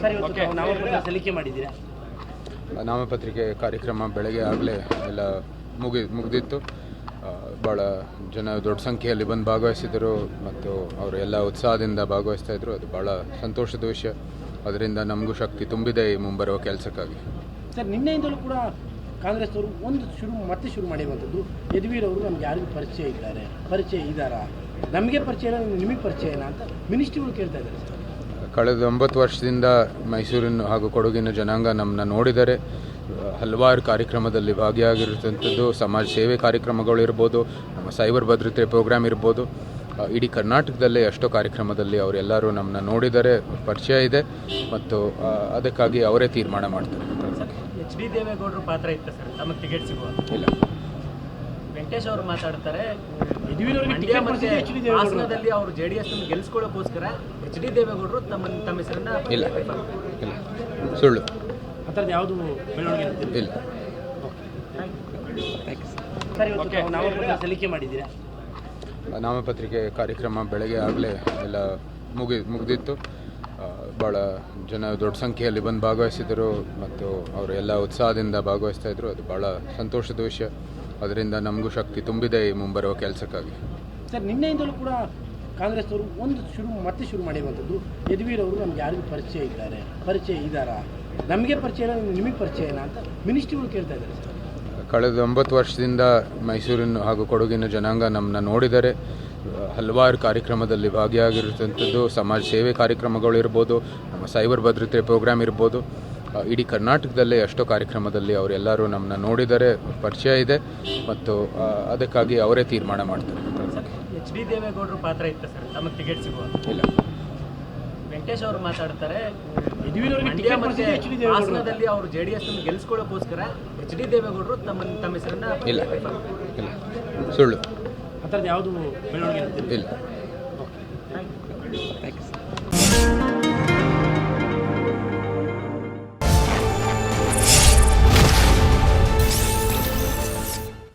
ಸಲ್ಲಿಕೆ ಮಾಡಿದ್ದೀರಾ? ನಾಮಪತ್ರಿಕೆ ಕಾರ್ಯಕ್ರಮ ಬೆಳಗ್ಗೆ ಆಗಲೇ ಎಲ್ಲ ಮುಗಿ ಮುಗಿದಿತ್ತು. ಭಾಳ ಜನ ದೊಡ್ಡ ಸಂಖ್ಯೆಯಲ್ಲಿ ಬಂದು ಭಾಗವಹಿಸಿದರು ಮತ್ತು ಅವರು ಎಲ್ಲ ಉತ್ಸಾಹದಿಂದ ಭಾಗವಹಿಸ್ತಾ ಇದ್ರು. ಅದು ಭಾಳ ಸಂತೋಷದ ವಿಷಯ. ಅದರಿಂದ ನಮಗೂ ಶಕ್ತಿ ತುಂಬಿದೆ ಈ ಮುಂಬರುವ ಕೆಲಸಕ್ಕಾಗಿ. ಸರ್ ನಿನ್ನೆಯಿಂದಲೂ ಕೂಡ ಕಾಂಗ್ರೆಸ್ನವರು ಒಂದು ಶುರು ಮತ್ತೆ ಶುರು ಮಾಡಿರುವಂಥದ್ದು. ಯದುವೀರ್ ಅವರು ನಮ್ಗೆ ಯಾರಿಗೂ ಪರಿಚಯ ಇದ್ದಾರೆ. ಪರಿಚಯ ಇದ್ದಾರಾ? ನಮಗೆ ಪರಿಚಯ ಇಲ್ಲ ನಿಮಗೆ ಪರಿಚಯನಾ ಅಂತ ಮಿನಿಸ್ಟ್ರಿಗಳು ಕೇಳ್ತಾ ಇದ್ದಾರೆ ಸರ್. ಕಳೆದ ಒಂಬತ್ತು ವರ್ಷದಿಂದ ಮೈಸೂರಿನ ಹಾಗೂ ಕೊಡಗಿನ ಜನಾಂಗ ನಮ್ಮನ್ನ ನೋಡಿದರೆ ಹಲವಾರು ಕಾರ್ಯಕ್ರಮದಲ್ಲಿ ಭಾಗಿಯಾಗಿರುವಂಥದ್ದು ಸಮಾಜ ಸೇವೆ ಕಾರ್ಯಕ್ರಮಗಳು ಇರ್ಬೋದು ನಮ್ಮ ಸೈಬರ್ ಭದ್ರತೆ ಪ್ರೋಗ್ರಾಮ್ ಇರ್ಬೋದು. ಇಡೀ ಕರ್ನಾಟಕದಲ್ಲೇ ಎಷ್ಟೋ ಕಾರ್ಯಕ್ರಮದಲ್ಲಿ ಅವರೆಲ್ಲರೂ ನಮ್ಮನ್ನ ನೋಡಿದರೆ ಪರಿಚಯ ಇದೆ ಮತ್ತು ಅದಕ್ಕಾಗಿ ಅವರೇ ತೀರ್ಮಾನ ಮಾಡ್ತಾರೆ. ಎಚ್ ಡಿ ದೇವೇಗೌಡರು ಪಾತ್ರ ಇತ್ತು ಸರ್? ತಮಗೆ ಟಿಕೆಟ್ ಸಿಗುವ? ಇಲ್ಲ. ವೆಂಕಟೇಶ್ ಅವರು ಮಾತಾಡ್ತಾರೆ. ಹಾಸನದಲ್ಲಿ ಅವರು ಜೆ ಡಿ ಎಸ್ ಗೆಲ್ಸ್ಕೊಳ್ಳೋಕೋಸ್ಕರ ಎಚ್ ಡಿ ದೇವೇಗೌಡರು ತಮ್ಮ ತಮ್ಮ ಹೆಸರನ್ನ ಇಲ್ಲ. ಇಲ್ಲ. ಸುಳ್ಳು. ಆ ಥರದ್ದು ಯಾವುದು ಬೆಳವಣಿಗೆ. ಇಲ್ಲ. ಸರ್ ಇವತ್ತು ನಾಮಪತ್ರ ಸಲ್ಲಿಕೆ ಮಾಡಿದ್ದೀರಾ? ನಾಮಪತ್ರಿಕೆ ಕಾರ್ಯಕ್ರಮ ಬೆಳಗ್ಗೆ ಆಗಲೇ ಎಲ್ಲ ಮುಗಿ ಮುಗಿದಿತ್ತು. ಭಾಳ ಜನ ದೊಡ್ಡ ಸಂಖ್ಯೆಯಲ್ಲಿ ಬಂದು ಭಾಗವಹಿಸಿದರು ಮತ್ತು ಅವರು ಎಲ್ಲ ಉತ್ಸಾಹದಿಂದ ಭಾಗವಹಿಸ್ತಾ ಇದ್ರು. ಅದು ಭಾಳ ಸಂತೋಷದ ವಿಷಯ. ಅದರಿಂದ ನಮಗೂ ಶಕ್ತಿ ತುಂಬಿದೆ ಈ ಮುಂಬರುವ ಕೆಲಸಕ್ಕಾಗಿ. ಸರ್ ನಿನ್ನೆಯಿಂದಲೂ ಕೂಡ ಕಾಂಗ್ರೆಸ್ ಅವರು ಒಂದು ಶುರು ಮತ್ತೆ ಶುರು ಮಾಡಿರುವಂಥದ್ದು. ಯದುವೀರ್ ಅವರು ನಮ್ಗೆ ಯಾರಿಗೂ ಪರಿಚಯ ಇದ್ದಾರೆ. ಪರಿಚಯ ಇದ್ದಾರಾ ನಮಗೆ ಪರಿಚಯ ಇಲ್ಲ ನಿಮಗೆ ಪರಿಚಯ ಅಂತ ಮಿನಿಸ್ಟ್ರಿಗಳು ಕೇಳ್ತಾ ಇದ್ದಾರೆ ಸರ್. ಕಳೆದ ಒಂಬತ್ತು ವರ್ಷದಿಂದ ಮೈಸೂರಿನ ಹಾಗೂ ಕೊಡಗಿನ ಜನಾಂಗ ನಮ್ಮನ್ನ ನೋಡಿದರೆ ಹಲವಾರು ಕಾರ್ಯಕ್ರಮದಲ್ಲಿ ಭಾಗಿಯಾಗಿರುವಂಥದ್ದು. ಸಮಾಜ ಸೇವೆ ಕಾರ್ಯಕ್ರಮಗಳು ಇರ್ಬೋದು ನಮ್ಮ ಸೈಬರ್ ಭದ್ರತೆ ಪ್ರೋಗ್ರಾಮ್ ಇರ್ಬೋದು. ಇಡೀ ಕರ್ನಾಟಕದಲ್ಲೇ ಎಷ್ಟೋ ಕಾರ್ಯಕ್ರಮದಲ್ಲಿ ಅವರೆಲ್ಲರೂ ನಮ್ಮನ್ನ ನೋಡಿದರೆ ಪರಿಚಯ ಇದೆ ಮತ್ತು ಅದಕ್ಕಾಗಿ ಅವರೇ ತೀರ್ಮಾನ ಮಾಡ್ತಾರೆ. ಎಚ್ ಡಿ ದೇವೇಗೌಡರು ಪಾತ್ರ ಇತ್ತು ಸರ್? ತಮಗೆ ಟಿಕೆಟ್ ಸಿಗುವ? ಇಲ್ಲ. ವೆಂಕಟೇಶ್ ಅವರು ಮಾತಾಡ್ತಾರೆ. ಮಂಡ್ಯ ಟಿಕೆಟ್ ಮತ್ತೆ. ಹಾಸನದಲ್ಲಿ ಅವರು ಜೆ ಡಿ ಎಸ್ ಗೆಲ್ಸ್ಕೊಳ್ಳೋಕ್ಕೋಸ್ಕರ ಎಚ್ ಡಿ ದೇವೇಗೌಡರು ತಮ್ಮ ತಮ್ಮ ಹೆಸರನ್ನ ಇಲ್ಲ. ಇಲ್ಲ. ಸುಳ್ಳು. ಇಲ್ಲ.